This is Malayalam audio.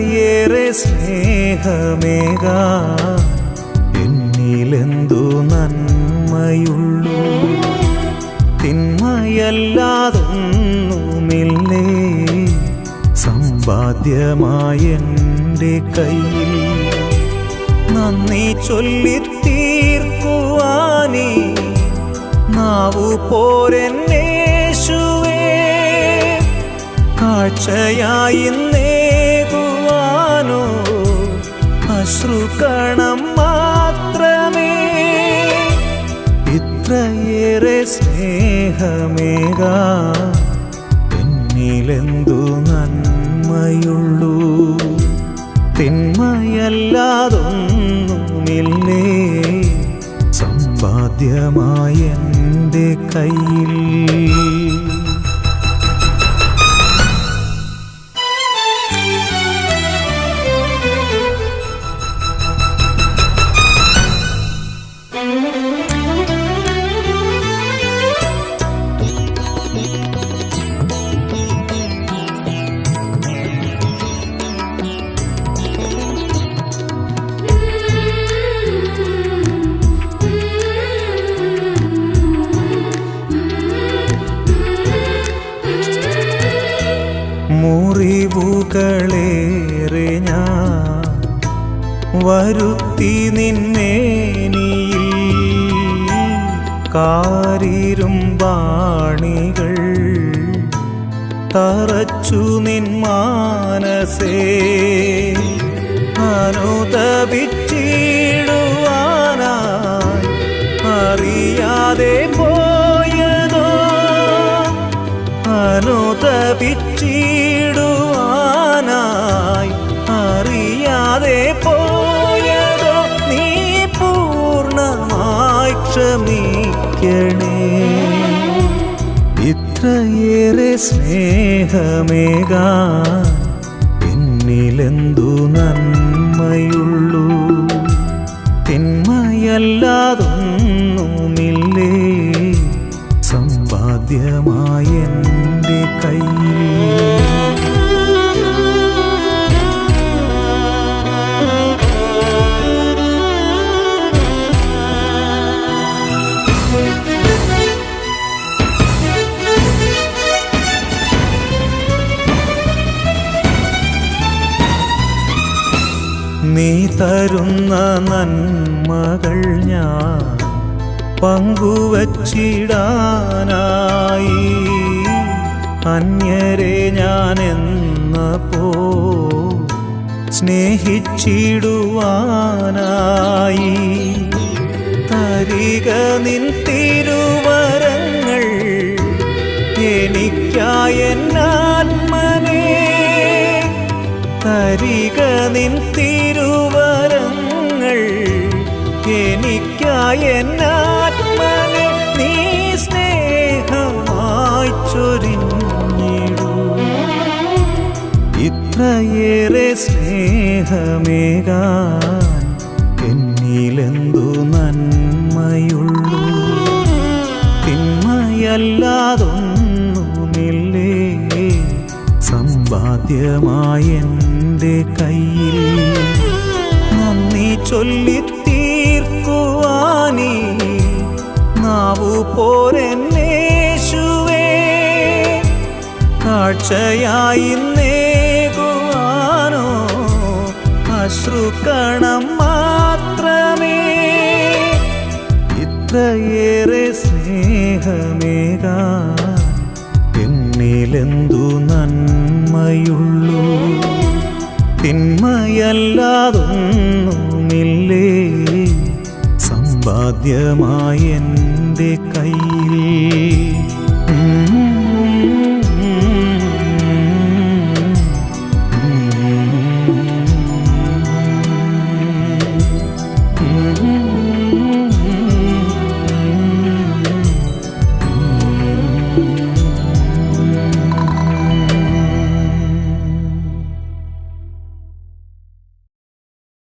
ഇത്രയേറെ സ്നേഹമേക. എന്നിലെന്തു നന്മയുള്ളൂ. തിന്മയല്ലാതൊന്നുമില്ലേ. സമ്പാദ്യമായെന്റെ കയ്യിൽ നന്ദി ചൊല്ലി തീർക്കുവാനേ നാവു പോരെന്നേശുവേ. കാഴ്ചയായി നേകുവാനോ എന്നിലെന്തു നന്മയുള്ളൂ. തിന്മയല്ലാതൊന്നുമില്ലേ? സമ്പാദ്യമായ എന്റെ കയ്യിൽ. മുറിവുകളേറെ ഞാൻ വരുത്തി നിന്നേനിയിൽ കാരിരും വാണികൾ തറച്ചു നിൻ മാനസേ അറിയാതെ പോയതോ? അനുദപിച്ചിടുവാനായി ക്ഷമിക്കണേ ഇത്രയേറെ സ്നേഹമേകാ. എന്നിലെന്തു നന്മയുള്ളൂ. തരുന്ന നന്മകൾ ഞാൻ പങ്കുവച്ചിടാനായി. അന്യരെ ഞാൻ എന്ന പോ സ്നേഹിച്ചിടുവാനായി. തരിക നിൻ തിരുവരങ്ങൾ എനിക്കായെന്നാത്മനെ നീ സ്നേഹമായി ചൊരിഞ്ഞിടൂ. ഇത്രയേറെ സ്നേഹമേകാൻ എന്നിലെന്തു നന്മയുള്ളൂ? തിന്മയല്ലാതൊന്നുമില്ലേ? സമ്പാദ്യമായ എന്റെ കയ്യിൽ നന്ദി ചൊല്ലിത്തീർക്കുവാനീ പോരെന്നേശുവേ കാഴ്ചയായി നേകുവാനോ അശ്രുക്കണം മാത്രമേ. ഇത്രയേറെ സ്നേഹമേകാ എന്നിലെന്തു നന്മയുള്ളൂ. തിന്മയല്ലാതൊന്നുമില്ലേ സമ്പാദ്യമായ എന്റെ കയ്യിൽ